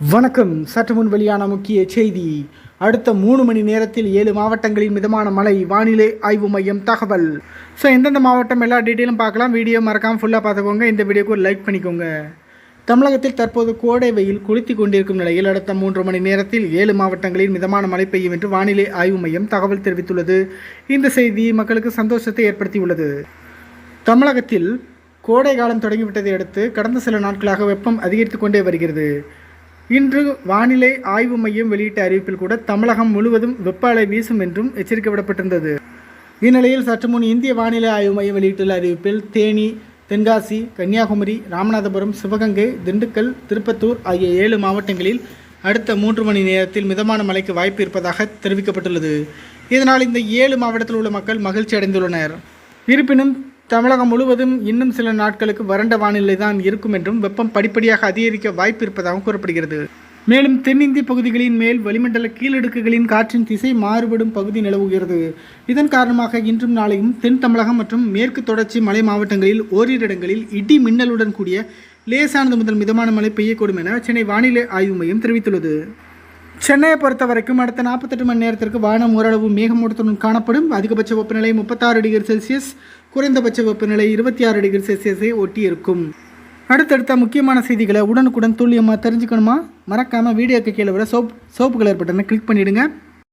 வணக்கம். சற்று முன் வெளியான முக்கிய செய்தி. அடுத்த மூணு மணி நேரத்தில் ஏழு மாவட்டங்களில் மிதமான மழை வானிலை ஆய்வு மையம் தகவல். ஸோ எந்தெந்த மாவட்டம் எல்லா டீட்டெயிலும் பார்க்கலாம். வீடியோ மறக்காமல் ஃபுல்லாக பார்த்துக்கோங்க. இந்த வீடியோக்கு ஒரு லைக் பண்ணிக்கோங்க. தமிழகத்தில் தற்போது கோடை வெயில் குளித்து கொண்டிருக்கும் நிலையில் அடுத்த மூன்று மணி நேரத்தில் ஏழு மாவட்டங்களில் மிதமான மழை பெய்யும் என்று வானிலை ஆய்வு மையம் தகவல் தெரிவித்துள்ளது. இந்த செய்தி மக்களுக்கு சந்தோஷத்தை ஏற்படுத்தியுள்ளது. தமிழகத்தில் கோடை காலம் தொடங்கிவிட்டதை அடுத்து கடந்த சில நாட்களாக வெப்பம் அதிகரித்து கொண்டே வருகிறது. இன்று வானிலை ஆய்வு மையம் வெளியிட்ட அறிவிப்பில் கூட தமிழகம் முழுவதும் வெப்ப அலை வீசும் என்றும் எச்சரிக்கை விடப்பட்டிருந்தது இந்நிலையில் சற்று முன் இந்திய வானிலை ஆய்வு மையம் வெளியிட்டுள்ள அறிவிப்பில் தேனி தென்காசி கன்னியாகுமரி ராமநாதபுரம் சிவகங்கை திண்டுக்கல் திருப்பத்தூர் ஆகிய ஏழு மாவட்டங்களில் அடுத்த மூன்று மணி நேரத்தில் மிதமான மழைக்கு வாய்ப்பு இருப்பதாக தெரிவிக்கப்பட்டுள்ளது. இதனால் இந்த ஏழு மாவட்டத்தில் உள்ள மக்கள் மகிழ்ச்சி அடைந்துள்ளனர் இருப்பினும் தமிழகம் முழுவதும் இன்னும் சில நாட்களுக்கு வறண்ட வானிலை தான் இருக்கும் என்றும் வெப்பம் படிப்படியாக அதிகரிக்க வாய்ப்பு இருப்பதாகவும் கூறப்படுகிறது. மேலும் தென்னிந்திய பகுதிகளின் மேல் வளிமண்டல கீழடுக்குகளின் காற்றின் திசை மாறுபடும் பகுதி நிலவுகிறது. இதன் காரணமாக இன்றும் நாளையும் தென் தமிழகம் மற்றும் மேற்கு தொடர்ச்சி மலை மாவட்டங்களில் ஓரிரு இடங்களில் இடி மின்னலுடன் கூடிய லேசானது முதல் மிதமான மழை பெய்யக்கூடும் என சென்னை வானிலை ஆய்வு மையம் தெரிவித்துள்ளது. சென்னையை பொறுத்த வரைக்கும் அடுத்த நாற்பத்தெட்டு மணி நேரத்திற்கு வானம் ஓரளவு மேகமூட்டத்துடன் காணப்படும். அதிகபட்ச வெப்பநிலை முப்பத்தாறு டிகிரி செல்சியஸ் குறைந்தபட்ச வெப்பநிலை இருபத்தி ஆறு டிகிரி செல்சியஸை ஒட்டி இருக்கும் அடுத்தடுத்த முக்கியமான செய்திகளை உடனுக்குடன் துல்லியமாக தெரிஞ்சுக்கணுமா? மறக்காமல் வீடியோக்கு கீழே விட சோப் சோப்பு கலர் பட்டனை கிளிக் பண்ணிவிடுங்க